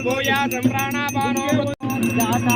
ಸಂಪ್ರಾಣಾಪಾನೋ ಕಾರ್ಯಕ್ರಮ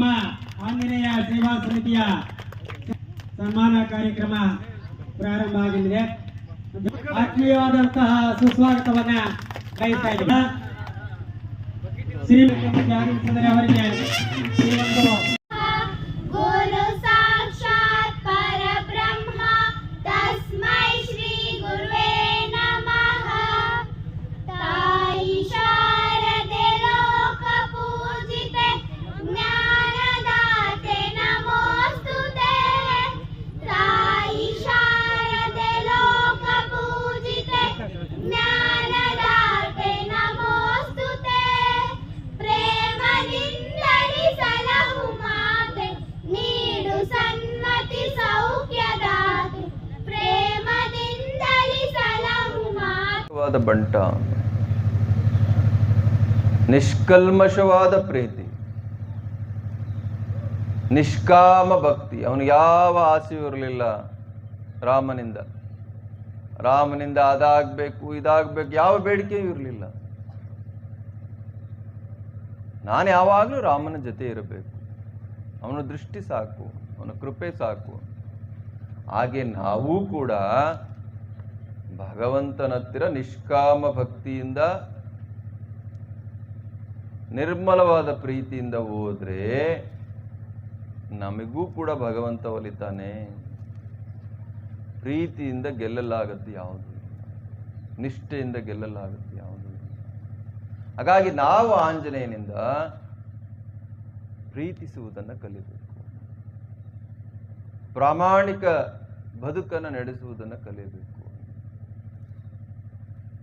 ನಮ್ಮ ಆಂಜನೇಯ ಸೇವಾ ಸಮಿತಿಯ ಸನ್ಮಾನ ಕಾರ್ಯಕ್ರಮ ಪ್ರಾರಂಭ ಆಗಲಿದೆ ಆತ್ಮೀಯವಾದಂತಹ ಸುಸ್ವಾಗತವನ್ನ ಬಯಸ್ತಾ ಇದ್ದೀನಿ ಶ್ರೀಮತಿ ಮಾತೆ ಬಂಟ, ನಿಷ್ಕಲ್ಮಶವಾದ ಪ್ರೀತಿ, ನಿಷ್ಕಾಮ ಭಕ್ತಿ. ಅವನು ಯಾವ ಆಸೆಯೂ ಇರಲಿಲ್ಲ ರಾಮನಿಂದ. ರಾಮನಿಂದ ಅದಾಗಬೇಕು, ಇದಾಗಬೇಕು, ಯಾವ ಬೇಡಿಕೆಯೂ ಇರಲಿಲ್ಲ. ನಾನು ಯಾವಾಗಲೂ ರಾಮನ ಜೊತೆ ಇರಬೇಕು. ಅವನ ದೃಷ್ಟಿ ಸಾಕು, ಅವನ ಕೃಪೆ ಸಾಕು. ಹಾಗೆ ನಾವೂ ಕೂಡ ಭಗವಂತನ ಹತ್ತಿರ ನಿಷ್ಕಾಮ ಭಕ್ತಿಯಿಂದ ನಿರ್ಮಲವಾದ ಪ್ರೀತಿಯಿಂದ ಹೋದರೆ ನಮಗೂ ಕೂಡ ಭಗವಂತ ಒಲಿತಾನೆ. ಪ್ರೀತಿಯಿಂದ ಗೆಲ್ಲಲಾಗತ್ತೆ ಯಾವುದು? ನಿಷ್ಠೆಯಿಂದ ಗೆಲ್ಲಲಾಗತ್ತೆ ಯಾವುದು? ಹಾಗಾಗಿ ನಾವು ಆಂಜನೇಯನಿಂದ ಪ್ರೀತಿಸುವುದನ್ನು ಕಲಿಬೇಕು. ಪ್ರಾಮಾಣಿಕ ಬದುಕನ್ನು ನಡೆಸುವುದನ್ನು ಕಲಿಯಬೇಕು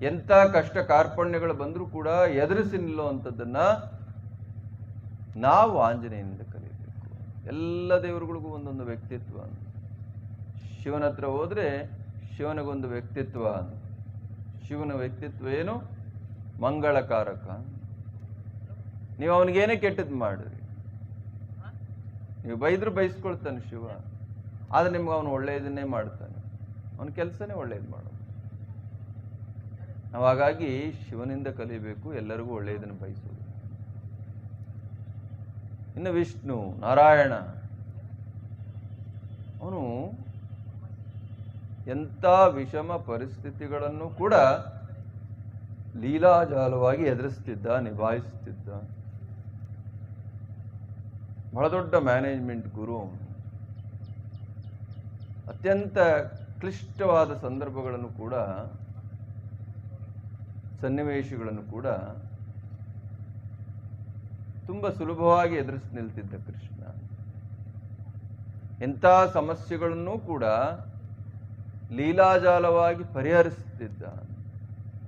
ಎಂಥ ಕಷ್ಟ ಕಾರ್ಪಣ್ಯಗಳು ಬಂದರೂ ಕೂಡ ಎದುರಿಸಿ ನಿಲ್ಲುವಂಥದ್ದನ್ನ ನಾವು ಆಂಜನೇಯನಿಂದ ಕಲಿಯಬೇಕು ಎಲ್ಲ ದೇವರುಗಳಿಗೂ ಒಂದೊಂದು ವ್ಯಕ್ತಿತ್ವ. ಶಿವನ ಹತ್ರ ಹೋದರೆ ಶಿವನಿಗೊಂದು ವ್ಯಕ್ತಿತ್ವ. ಶಿವನ ವ್ಯಕ್ತಿತ್ವ ಏನು? ಮಂಗಳಕಾರಕ. ನೀವು ಅವನಿಗೇನೇ ಕೆಟ್ಟದ್ದು ಮಾಡಿರಿ. ನೀವು ಬೈದ್ರೂ ಬೈಸ್ಕೊಳ್ತಾನೆ ಶಿವ. ಆದ್ರೆ ನಿಮ್ಗೆ ಅವನು ಒಳ್ಳೆಯದನ್ನೇ ಮಾಡ್ತಾನೆ. ಅವನ ಕೆಲಸನೇ ಒಳ್ಳೇದು ಮಾಡೋದು. ನಾವು ಹಾಗಾಗಿ ಶಿವನಿಂದ ಕಲಿಬೇಕು, ಎಲ್ಲರಿಗೂ ಒಳ್ಳೆಯದನ್ನು ಬಯಸೋದು ಇನ್ನು ವಿಷ್ಣು, ನಾರಾಯಣ, ಅವನು ಎಂಥ ವಿಷಮ ಪರಿಸ್ಥಿತಿಗಳನ್ನು ಕೂಡ ಲೀಲಾಜಾಲವಾಗಿ ಎದುರಿಸ್ತಿದ್ದ ನಿಭಾಯಿಸುತ್ತಿದ್ದ ಬಹಳ ದೊಡ್ಡ ಮ್ಯಾನೇಜ್ಮೆಂಟ್ ಗುರು ಅತ್ಯಂತ ಕ್ಲಿಷ್ಟವಾದ ಸಂದರ್ಭಗಳನ್ನು ಕೂಡ ಸನ್ನಿವೇಶಗಳನ್ನು ಕೂಡ ತುಂಬ ಸುಲಭವಾಗಿ ಎದುರಿಸಿ ನಿಲ್ತಿದ್ದ ಕೃಷ್ಣ. ಎಂಥ ಸಮಸ್ಯೆಗಳನ್ನೂ ಕೂಡ ಲೀಲಾಜಾಲವಾಗಿ ಪರಿಹರಿಸುತ್ತಿದ್ದ.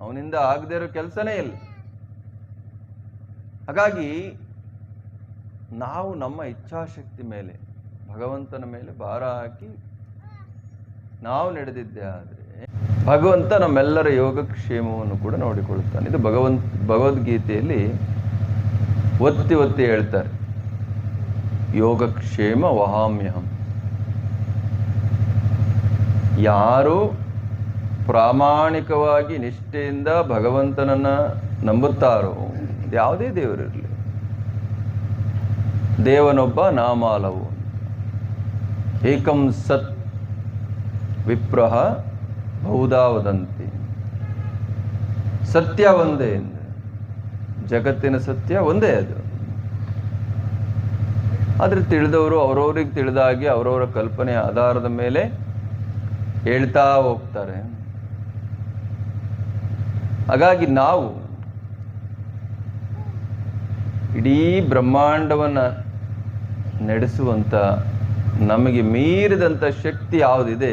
ಅವನಿಂದ ಆಗದೇ ಇರೋ ಕೆಲಸನೇ ಇಲ್ಲ. ಹಾಗಾಗಿ ನಾವು ನಮ್ಮ ಇಚ್ಛಾಶಕ್ತಿ ಮೇಲೆ, ಭಗವಂತನ ಮೇಲೆ ಭಾರ ಹಾಕಿ ನಾವು ನಡೆದಿದ್ದೆ ಆದರೆ ಭಗವಂತ ನಮ್ಮೆಲ್ಲರ ಯೋಗಕ್ಷೇಮವನ್ನು ಕೂಡ ನೋಡಿಕೊಳ್ಳುತ್ತಾನೆ. ಇದು ಭಗವಂತ ಭಗವದ್ಗೀತೆಯಲ್ಲಿ ಒತ್ತಿ ಒತ್ತಿ ಹೇಳ್ತಾರೆ. ಯೋಗಕ್ಷೇಮ ವಹಾಮ್ಯಹಂ. ಯಾರು ಪ್ರಾಮಾಣಿಕವಾಗಿ ನಿಷ್ಠೆಯಿಂದ ಭಗವಂತನನ್ನು ನಂಬುತ್ತಾರೋ, ಯಾವುದೇ ದೇವರಿರಲಿ ದೇವನೊಬ್ಬ ನಾಮಾಲವು. ಏಕಂ ಸತ್ ವಿಪ್ರಹ ಬಹುಧಾ ವದಂತಿ ಸತ್ಯ ಒಂದೇ ಜಗತ್ತಿನ ಸತ್ಯ ಒಂದೇ ಅದು. ಆದರೆ ತಿಳಿದವರು ಅವರವ್ರಿಗೆ ತಿಳಿದಾಗಿ ಅವರವರ ಕಲ್ಪನೆ ಆಧಾರದ ಮೇಲೆ ಹೇಳ್ತಾ ಹೋಗ್ತಾರೆ. ಹಾಗಾಗಿ ನಾವು ಇಡೀ ಬ್ರಹ್ಮಾಂಡವನ್ನು ನಡೆಸುವಂಥ ನಮಗೆ ಮೀರಿದಂಥ ಶಕ್ತಿ ಯಾವುದಿದೆ?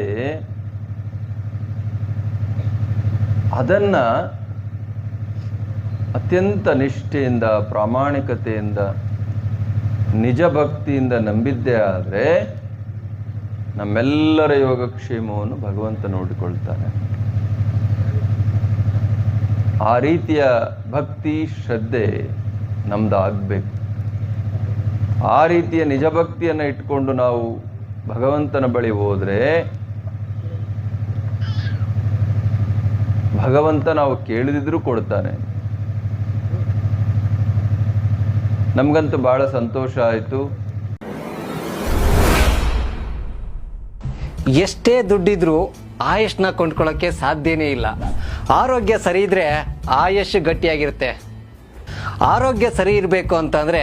ಅದನ್ನು ಅತ್ಯಂತ ನಿಷ್ಠೆಯಿಂದ, ಪ್ರಾಮಾಣಿಕತೆಯಿಂದ ನಿಜ ಭಕ್ತಿಯಿಂದ ನಂಬಿದ್ದೇ ಆದರೆ ನಮ್ಮೆಲ್ಲರ ಯೋಗಕ್ಷೇಮವನ್ನು ಭಗವಂತ ನೋಡಿಕೊಳ್ತಾನೆ. ಆ ರೀತಿಯ ಭಕ್ತಿ, ಶ್ರದ್ಧೆ ನಮ್ದಾಗಬೇಕು ಆ ರೀತಿಯ ನಿಜ ಭಕ್ತಿಯನ್ನು ಇಟ್ಕೊಂಡು ನಾವು ಭಗವಂತನ ಬಳಿ ಹೋದರೆ ಭಗವಂತ ನಾವು ಕೇಳಿದಿದ್ರೂ ಕೊಡ್ತಾನೆ. ನಮಗಂತೂ ಭಾಳ ಸಂತೋಷ ಆಯಿತು. ಎಷ್ಟೇ ದುಡ್ಡಿದ್ರು ಆಯುಷ್ನ ಕೊಂಡ್ಕೊಳ್ಳೋಕ್ಕೆ ಸಾಧ್ಯನೇ ಇಲ್ಲ. ಆರೋಗ್ಯ ಸರಿ ಇದ್ರೆ ಆಯುಷ್ ಗಟ್ಟಿಯಾಗಿರುತ್ತೆ. ಆರೋಗ್ಯ ಸರಿ ಇರಬೇಕು ಅಂತಂದ್ರೆ